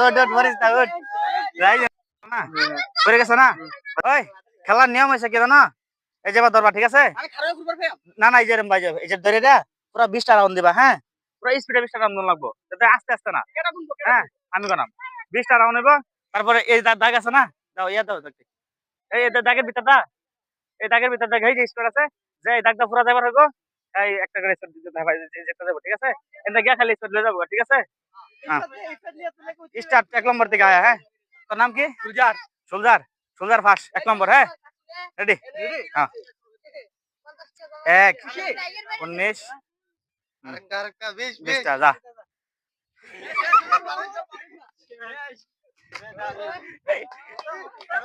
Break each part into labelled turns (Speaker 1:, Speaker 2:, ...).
Speaker 1: উঠ উঠ মরিস না যাই না। পড়ে গেছে না? ওই খেলার নিয়ম হয়েছে কি জানো? এই যে এবার ঠিক আছে? না না এই যে ভাই এই যে ধরে দে পুরো বিশটা রাউন্ড দিবা হ্যাঁ? পুরো স্পিডে বিশটা রাউন্ড লাগবো। যাতে আস্তে আস্তে না। হ্যাঁ আমি বানাম। বিশটা রাউন্ড নেব তারপরে এই দাগ আছে না? দাও ইয়া দাও এই দাগের ভিতর দা। এই দাগের ভিতর দাগ এই যে স্পিড আছে যে এই দাগটা পুরো যাবার হইব এই একটা করে স্পিড দিতে হবে যেটা যাব ঠিক আছে? এটা গিয়া খালি স্পিড লয়ে যাব ঠিক আছে? হ্যাঁ স্টার্ট এক নম্বর থেকে আয়া হ্যাঁ তোর নাম কি সুলজার সুলজার সুলজার ফার্স্ট এক নম্বর হ্যাঁ রেডি হ্যাঁ এক উনিশ বিশটা যা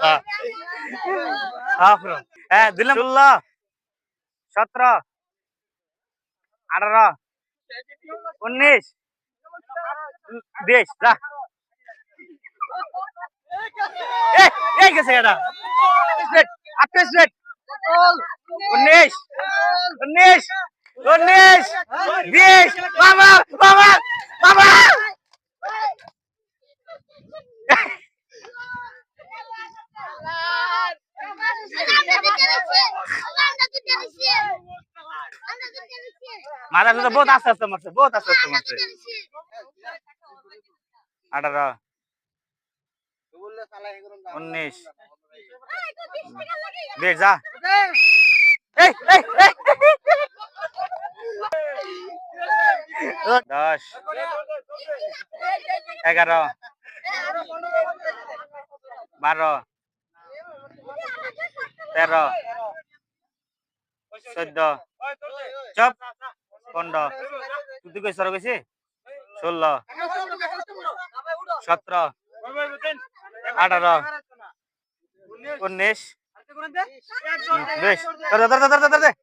Speaker 1: হ্যাঁ। হ্যাঁ, পুরো। হ্যাঁ, দিলাম ষোলো সতেরো আঠারো উনিশ বিশ যা। এই, গেছে এটা। আঠাশ মিনিট উনিশ উনিশ উনিশ বিশ বাবা বাবা বাবা। মাথা তো বহুত আস্তে আস্তে মারছে বহুত আস্তে আস্তে মারছে আঠারো। উনিশ। বিশ যা। দশ। এগারো। বারো। তেরো। চোদ্দ। চপ। পনেরো। তুই কই সর গেছি ষোলো। সতেরো আঠারো উনিশ বিশ ধর ধর ধর ধর ধর